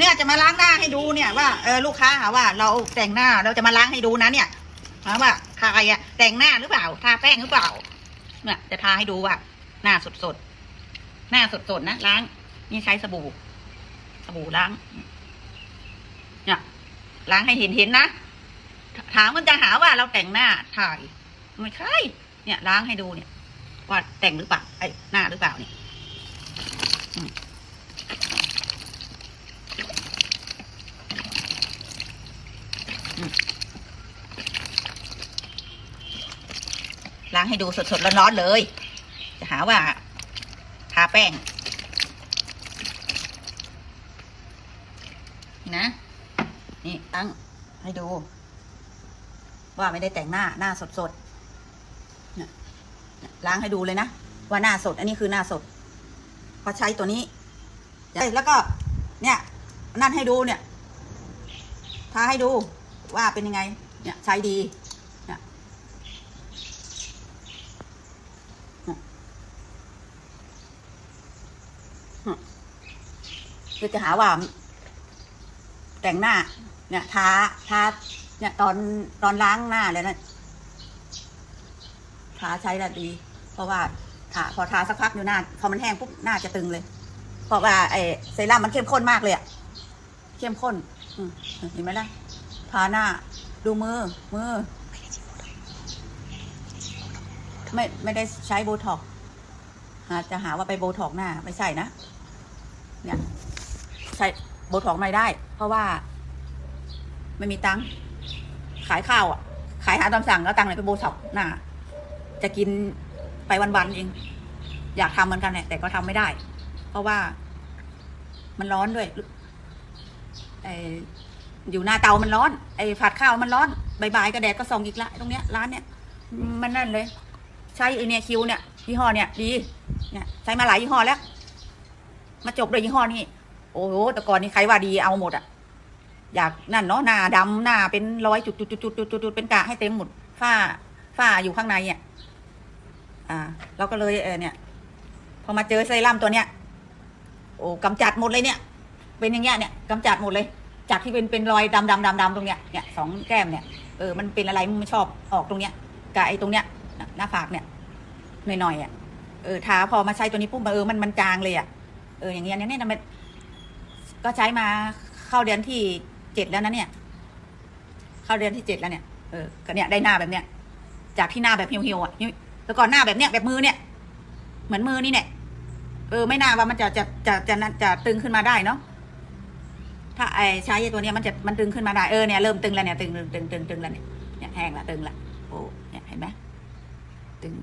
เนี่ยจะมาล้างหน้าให้ดูเนี่ยว่าเออลูกค้าหาว่า เราแต่งหน้าเราจะมาล้างให้ดูนะเนี่ยหามว่าทาอะไรอะแต่งหน้าหรือเปล่า ทาแป้งหรือเปล่า เนี่ย จะทาให้ดูว่า หน้าสดสดหน้าสดสดนะล้าง นี่ใช้สบู่ สบู่ล้าง เนี่ยล้างให้เห็นเห็นนะถามมันจะหาว่าเราแต่งหน้าถ่ายไม่ใช่เนี่ยล้างให้ดูเนี่ย ว่าแต่งหรือเปล่าไอ้หน้าหรือเปล่าเนี่ยอืมอืม ล้างให้ดูสดๆร้อนๆเลย จะหาว่าทาแป้งนะนี่ตั้งให้ดู ว่าไม่ได้แต่งหน้าหน้าสดๆล้างให้ดูเลยนะ ว่าหน้าสด อันนี้คือหน้าสดพอใช้ตัวนี้แล้วก็ เนี่ย นั่นให้ดูเนี่ยทาให้ดูว่าเป็นยังไง เนี่ยใช้ดี เนี่ย คือจะหาว่า แต่งหน้า เนี่ยทาทาเนี่ยตอนตอนล้างหน้าเลยนะทาใช้แล้วดี เพราะว่าทาพอทาสักพักอยู่หน้า พอมันแห้งปุ๊บหน้าจะตึงเลย เพราะว่าไอ้เซรั่มมันเข้มข้นมากเลยอะเข้มข้นเห็นไหมล่ะทาหน้า ดูมือ มือ ไม่ไม่ได้ใช้โบท็อก หาจะหาว่าไปโบท็อกหน้าไม่ใช่นะ เนี่ย ใช้โบท็อกไม่ได้ เพราะว่า ไม่มีตังค์ขายข้าวอะ ขายอาหารตามสั่งแล้วตังค์ไหนไปโบท็อกหน้า จะกินไปวันๆเอง อยากทำเหมือนกันแหละแต่ก็ทำไม่ได้ เพราะว่ามันร้อนด้วยไออยู่หน้าเตามันร้อน ไอผัดข้าวมันร้อนบายๆก็แดดก็ส่องอีกละตรงเนี้ยร้านเนี้ยมันนั่นเลย ใช้ไอเนี่ยคิวเนี่ย ยี่ห้อเนี่ยดีเนี่ยใช้มาหลายยี่ห้อแล้ว มาจบด้วยยี่ห้อนี้โอ้โหแต่ก่อนนี้ใครว่าดีเอาหมดอะ อยากนั่นเนาะหน้าดำหน้าเป็นร้อยจุดจุดจุดจุดจุดจุดเป็นกะให้เต็มหมดฝ้าฝ้าอยู่ข้างในอะอ่า เราก็เลยเออเนี่ย พอมาเจอไซรั่มตัวเนี้ยโอ้กำจัดหมดเลยเนี่ย เป็นอย่างเงี้ยเนี่ยกำจัดหมดเลย จากที่เป็นเป็นรอยดำดำดำดำตรงเนี้ยเนี่ยสองแก้มเนี่ยเออมันเป็นอะไรมันไม่ชอบออกตรงเนี้ยกับไอ้ตรงเนี้ยหน้าผากเนี่ย หน่อยๆอะเออทาพอมาใช้ตัวนี้ปุ๊บเออมันมันจางเลยอะเอออย่างเงี้ยเนี่ยเนี่ยมันก็ใช้มาเข้าเดือนที่เจ็ดแล้วนะเนี่ย เข้าเดือนที่เจ็ดแล้วเนี่ยเออก็เนี่ยได้หน้าแบบเนี้ยจากที่หน้าแบบเหี่ยวๆอะแล้วก่อนหน้าแบบเนี้ยแบบมือเนี่ย เหมือนมือนี่เนี่ยเออไม่น่าว่ามันจะจะจะจะจะตึงขึ้นมาได้เนาะถ้าไอ้ใช้ไอ้ตัวเนี้ยมันจะมันตึงขึ้นมาได้เออเนี่ยเริ่มตึงแล้วเนี่ยตึงตึงตึงตึงแล้วเนี่ยเนี่ยแห้งล้วตึงล้วโอ้เนี่ยเห็นไหมตึง